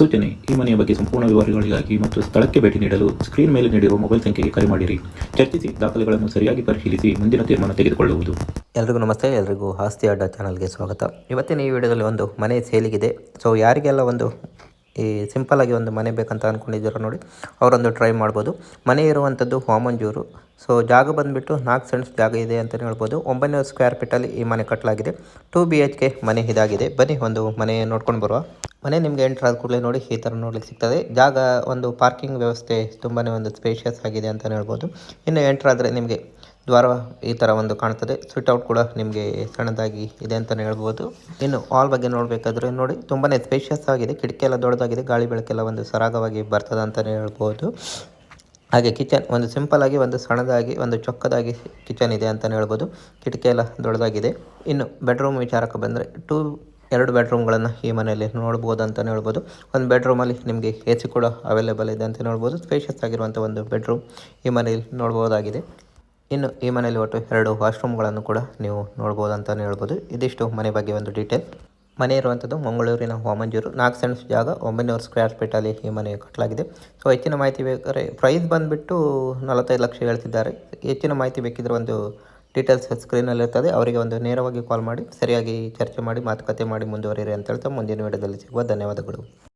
ಸೂಚನೆ. ಈ ಮನೆಯ ಬಗ್ಗೆ ಸಂಪೂರ್ಣ ವಿವರಗಳಿಗಾಗಿ ಮತ್ತು ಸ್ಥಳಕ್ಕೆ ಭೇಟಿ ನೀಡಲು ಸ್ಕ್ರೀನ್ ಮೇಲೆ ನೀಡಿರುವ ಮೊಬೈಲ್ ಸಂಖ್ಯೆಗೆ ಕರೆ ಮಾಡಿರಿ. ಚರ್ಚಿಸಿ ದಾಖಲೆಗಳನ್ನು ಸರಿಯಾಗಿ ಪರಿಶೀಲಿಸಿ ಮುಂದಿನ ತೀರ್ಮಾನ ತೆಗೆದುಕೊಳ್ಳುವುದು. ಎಲ್ರಿಗೂ ನಮಸ್ತೆ, ಎಲ್ರಿಗೂ ಆಸ್ತಿ ಅಡ್ಡ ಚಾನಲ್ಗೆ ಸ್ವಾಗತ. ಇವತ್ತಿನ ಈ ವಿಡಿಯೋದಲ್ಲಿ ಒಂದು ಮನೆ ಸೇಲಿಗಿದೆ. ಸೊ ಯಾರಿಗೆಲ್ಲ ಒಂದು ಈ ಸಿಂಪಲ್ಲಾಗಿ ಒಂದು ಮನೆ ಬೇಕಂತ ಅಂದ್ಕೊಂಡಿದ್ದೀರೋ ನೋಡಿ, ಅವರೊಂದು ಟ್ರೈ ಮಾಡ್ಬೋದು. ಮನೆ ಇರುವಂಥದ್ದು ವಾಮಂಜೂರು. ಸೊ ಜಾಗ ಬಂದುಬಿಟ್ಟು ನಾಲ್ಕು ಸೆಂಟ್ಸ್ ಜಾಗ ಇದೆ ಅಂತಲೇ ಹೇಳ್ಬೋದು. ಒಂಬೈನೂರು ಸ್ಕ್ವೇರ್ ಫೀಟಲ್ಲಿ ಈ ಮನೆ ಕಟ್ಟಲಾಗಿದೆ ಟು ಬಿ ಮನೆ ಇದಾಗಿದೆ. ಬನ್ನಿ ಒಂದು ಮನೆ ನೋಡ್ಕೊಂಡು ಬರುವ. ಮನೆ ನಿಮಗೆ ಎಂಟ್ರ್ ಆದ ಕೂಡಲೇ ನೋಡಿ ಈ ಥರ ನೋಡ್ಲಿಕ್ಕೆ ಸಿಗ್ತದೆ. ಜಾಗ ಒಂದು ಪಾರ್ಕಿಂಗ್ ವ್ಯವಸ್ಥೆ ತುಂಬಾ ಒಂದು ಸ್ಪೇಷಿಯಸ್ ಆಗಿದೆ ಅಂತಲೇ ಹೇಳ್ಬೋದು. ಇನ್ನು ಎಂಟ್ರ್ ಆದರೆ ನಿಮಗೆ ದ್ವಾರ ಈ ಥರ ಒಂದು ಕಾಣ್ತದೆ. ಔಟ್ ಕೂಡ ನಿಮಗೆ ಸಣ್ಣದಾಗಿ ಇದೆ ಅಂತಲೇ ಹೇಳ್ಬೋದು. ಇನ್ನು ಹಾಲ್ ಬಗ್ಗೆ ನೋಡಬೇಕಾದ್ರೆ ನೋಡಿ ತುಂಬಾ ಸ್ಪೇಷಿಯಸ್ ಆಗಿದೆ. ಕಿಟಕಿ ಎಲ್ಲ ದೊಡ್ಡದಾಗಿದೆ. ಗಾಳಿ ಬೆಳಕೆಲ್ಲ ಒಂದು ಸರಾಗವಾಗಿ ಬರ್ತದೆ ಅಂತಲೇ ಹೇಳ್ಬೋದು. ಹಾಗೆ ಕಿಚನ್ ಒಂದು ಸಿಂಪಲ್ ಆಗಿ ಒಂದು ಸಣ್ಣದಾಗಿ ಒಂದು ಚೊಕ್ಕದಾಗಿ ಕಿಚನ್ ಇದೆ ಅಂತಲೇ ಹೇಳ್ಬೋದು. ಕಿಟಕಿ ಎಲ್ಲ ದೊಡ್ಡದಾಗಿದೆ. ಇನ್ನು ಬೆಡ್ರೂಮ್ ವಿಚಾರಕ್ಕೆ ಬಂದರೆ ಟೂ ಎರಡು ಬೆಡ್ರೂಮ್ಗಳನ್ನು ಈ ಮನೆಯಲ್ಲಿ ನೋಡ್ಬೋದು ಅಂತಲೇ ಹೇಳ್ಬೋದು. ಒಂದು ಬೆಡ್ರೂಮಲ್ಲಿ ನಿಮಗೆ ಎ ಸಿ ಕೂಡ ಅವೈಲೇಬಲ್ ಇದೆ ಅಂತ ಹೇಳ್ಬೋದು. ಸ್ಪೇಷಿಯಸ್ ಆಗಿರುವಂಥ ಒಂದು ಬೆಡ್ರೂಮ್ ಈ ಮನೆಯಲ್ಲಿ ನೋಡ್ಬೋದಾಗಿದೆ. ಇನ್ನು ಈ ಮನೆಯಲ್ಲಿ ಒಟ್ಟು ಎರಡು ವಾಶ್ರೂಮ್ಗಳನ್ನು ಕೂಡ ನೀವು ನೋಡ್ಬೋದು ಅಂತಲೇ ಹೇಳ್ಬೋದು. ಇದಿಷ್ಟು ಮನೆ ಬಗ್ಗೆ ಒಂದು ಡೀಟೇಲ್ ಮನೆ ಇರುವಂಥದ್ದು ಮಂಗಳೂರಿನ ವಾಮಂಜೂರು, ನಾಲ್ಕು ಸೆಂಟ್ಸ್ ಜಾಗ, ಒಂಬೈನೂರು ಸ್ಕ್ವೇರ್ ಅಲ್ಲಿ ಈ ಮನೆ ಕಟ್ಟಲಾಗಿದೆ. ಸೊ ಹೆಚ್ಚಿನ ಮಾಹಿತಿ ಬೇಕಾದ್ರೆ ಪ್ರೈಸ್ ಬಂದುಬಿಟ್ಟು ನಲವತ್ತೈದು ಲಕ್ಷ ಹೇಳ್ತಿದ್ದಾರೆ. ಹೆಚ್ಚಿನ ಮಾಹಿತಿ ಬೇಕಿದ್ರೆ ಒಂದು ಡೀಟೇಲ್ಸ್ ಸ್ಕ್ರೀನಲ್ಲಿ ಇರ್ತದೆ. ಅವರಿಗೆ ಒಂದು ನೇರವಾಗಿ ಕಾಲ್ ಮಾಡಿ, ಸರಿಯಾಗಿ ಚರ್ಚೆ ಮಾಡಿ, ಮಾತುಕತೆ ಮಾಡಿ ಮುಂದುವರಿಯಿರಿ ಅಂತ ಹೇಳ್ತಾ ಮುಂದಿನ ವಿಡಿಯೋದಲ್ಲಿ ಸಿಗುವ ಧನ್ಯವಾದಗಳು.